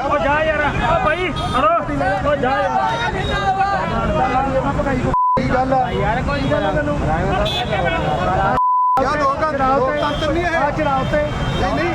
ਉਹ ਜਾ ਯਾਰ ਓ ਭਾਈ ਹਲੋ ਓ ਜਾ ਯਾਰ ਕੀ ਗੱਲ ਆ ਯਾਰ। ਕੋਈ ਗੱਲ ਤੈਨੂੰ ਯਾ ਲੋਕ ਲੋਕਤੰਤਰ ਨਹੀਂ ਹੈ ਚੜਾਉ ਤੇ ਨਹੀਂ ਨਹੀਂ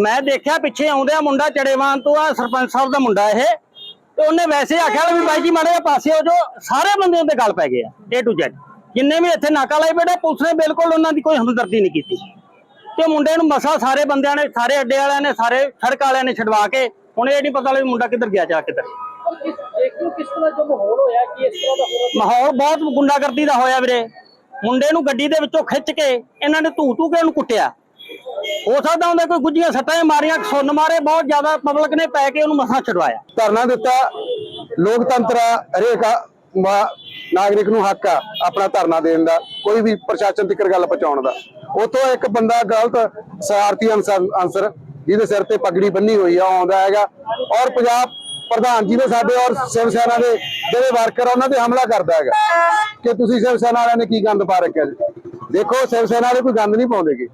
ਮੈਂ ਦੇਖਿਆ ਪਿੱਛੇ ਆਉਂਦਿਆ ਮੁੰਡਾ ਚੜੇਵਾਨ, ਤੋਂ ਆ ਸਰਪੰਚ ਸਾਹਿਬ ਦਾ ਮੁੰਡਾ ਇਹ। ਤੇ ਉਹਨੇ ਵੈਸੇ ਆਖਿਆ ਵੀ ਬਾਈ ਜੀ ਮਾੜੇ ਜਿਹੇ ਪਾਸੇ ਹੋ ਜੋ ਸਾਰੇ ਬੰਦੇ ਉਹਦੇ ਗੱਲ ਪੈ ਗਏ ਆ ਏ ਟੂ Z ਜਿੰਨੇ ਵੀ ਇੱਥੇ ਨਾਕਾ ਲਾਈ ਬੈਠੇ, ਪੁਲਿਸ ਨੇ ਬਿਲਕੁਲ ਉਹਨਾਂ ਦੀ ਕੋਈ ਹਮਦਰਦੀ ਨਹੀਂ ਕੀਤੀ। ਤੇ ਮੁੰਡੇ ਨੂੰ ਮਸਾ ਸਾਰੇ ਬੰਦਿਆਂ ਨੇ, ਸਾਰੇ ਅੱਡੇ ਵਾਲਿਆਂ ਨੇ, ਸਾਰੇ ਸੜਕ ਵਾਲਿਆਂ ਨੇ ਛਡਵਾ ਕੇ, ਹੁਣ ਇਹ ਨਹੀਂ ਪਤਾ ਲੱਗ ਮੁੰਡਾ ਕਿੱਧਰ ਗਿਆ, ਜਾ ਕਿੱਧਰ। ਦੇਖੋ ਕਿਸ ਤਰ੍ਹਾਂ ਜੋ ਮਾਹੌਲ ਹੋਇਆ ਕਿ ਇਸ ਤਰ੍ਹਾਂ ਦਾ ਹੋਣਾ ਮਾਹੌਲ ਬਹੁਤ ਗੁੰਡਾਗਰਦੀ ਦਾ ਹੋਇਆ ਵੀਰੇ। ਮੁੰਡੇ ਨੂੰ ਗੱਡੀ ਦੇ ਵਿੱਚੋਂ ਖਿੱਚ ਕੇ ਇਹਨਾਂ ਨੇ ਧੂ ਧੂ ਕੇ ਉਹਨੂੰ ਕੁੱਟਿਆ। ਹੋ ਸਕਦਾ ਹੁੰਦਾ ਕੋਈ ਗੁੱਜੀਆਂ ਸੱਟਾਂ ਮਾਰੀਆਂ ਸੁੰਨ ਮਾਰੇ ਬਹੁਤ ਜ਼ਿਆਦਾ ਪਬਲਿਕ ਨੇ ਪੈ ਕੇ ਉਹਨੂੰ ਮਸਾਂ ਛਡਵਾਇਆ। ਧਰਨਾ ਦਿੱਤਾ ਲੋਕਤੰਤਰ ਹਰੇਕ ਨਾਗਰਿਕ ਨੂੰ ਹੱਕ ਆ ਆਪਣਾ ਧਰਨਾ ਦੇਣ ਦਾ ਕੋਈ ਵੀ ਪ੍ਰਸ਼ਾਸਨ ਤੱਕ ਗੱਲ ਪਹੁੰਚਾਉਣ ਦਾ। ਉਤੋਂ ਇੱਕ ਬੰਦਾ ਗਲਤ ਸਹਾਰਤੀ ਅਨਸਰ ਅਨਸਰ ਜਿਹਦੇ ਸਿਰ ਤੇ ਪਗੜੀ ਬੰਨੀ ਹੋਈ ਆ ਉਹ ਆਉਂਦਾ ਹੈਗਾ। ਔਰ ਪੰਜਾਬ ਪ੍ਰਧਾਨ ਜੀ ਨੇ ਸਾਡੇ ਔਰ ਸ਼ਿਵ ਸੈਨਾ ਦੇ ਜਿਹੜੇ ਵਰਕਰ ਉਹਨਾਂ ਤੇ ਹਮਲਾ ਕਰਦਾ ਹੈਗਾ। ਕਿ ਤੁਸੀਂ ਸ਼ਿਵ ਸੈਨਾ ਵਾਲਿਆਂ ਨੇ ਕੀ ਗੰਦ ਪਾ ਰੱਖਿਆ ਜੀ? ਦੇਖੋ ਸ਼ਿਵ ਸੈਨਾ ਵਾਲੇ ਕੋਈ ਗੰਦ ਨਹੀਂ ਪਾਉਂਦੇਗੇ।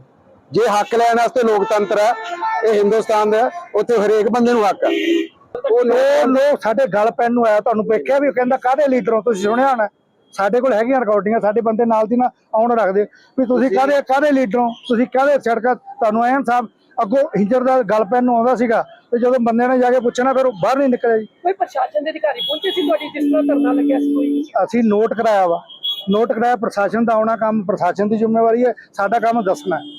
ਜੇ ਹੱਕ ਲੈਣ ਵਾਸਤੇ ਲੋਕਤੰਤਰ ਹੈ ਇਹ ਹਿੰਦੁਸਤਾਨ ਦਾ ਉੱਥੇ ਹਰੇਕ ਬੰਦੇ ਨੂੰ ਹੱਕ ਹੈ ਉਹ ਲੋਕ ਲੋਕ ਸਾਡੇ ਗੱਲ ਪੈਣ ਨੂੰ ਆਇਆ ਤੁਹਾਨੂੰ ਵੇਖਿਆ ਵੀ ਉਹ ਕਹਿੰਦਾ ਕਾਹਦੇ ਲੀਡਰੋਂ ਤੁਸੀਂ ਸੁਣਿਆ ਹੋਣਾ? ਸਾਡੇ ਕੋਲ ਹੈਗੀਆਂ ਰਿਕਾਰਡਿੰਗਾਂ ਸਾਡੇ ਬੰਦੇ ਨਾਲ ਦੀ ਨਾਲ ਆਉਣ ਰੱਖਦੇ। ਵੀ ਤੁਸੀਂ ਕਾਹਦੇ ਕਾਹਦੇ ਲੀਡਰੋਂ ਤੁਸੀਂ ਕਾਹਦੇ ਸੜਕਾਂ ਤੁਹਾਨੂੰ ਐਨ ਸਾਹਿਬ ਅੱਗੋਂ ਹਿੰਜਰ ਦਾ ਗੱਲ ਪੈਣ ਨੂੰ ਆਉਂਦਾ ਸੀਗਾ। ਤੇ ਜਦੋਂ ਬੰਦੇ ਨੇ ਜਾ ਕੇ ਪੁੱਛਣਾ ਫਿਰ ਉਹ ਬਾਹਰ ਨਹੀਂ ਨਿਕਲਿਆ ਜੀ। ਕੋਈ ਪ੍ਰਸ਼ਾਸਨ ਦੇ ਅਧਿਕਾਰੀ ਪਹੁੰਚੇ ਸੀ ਤੁਹਾਡੀ ਜਿਸ ਤਰ੍ਹਾਂ ਧਰਨਾ ਲੱਗਿਆ ਸੀ ਕੋਈ? ਅਸੀਂ ਨੋਟ ਕਰਾਇਆ ਵਾ। ਨੋਟ ਕਰਾਇਆ ਪ੍ਰਸ਼ਾਸਨ ਦਾ ਆਉਣਾ ਕੰਮ ਪ੍ਰਸ਼ਾਸਨ ਦੀ ਜ਼ਿੰਮੇਵਾਰੀ ਹੈ ਸਾਡਾ ਕੰਮ ਦੱਸਣਾ।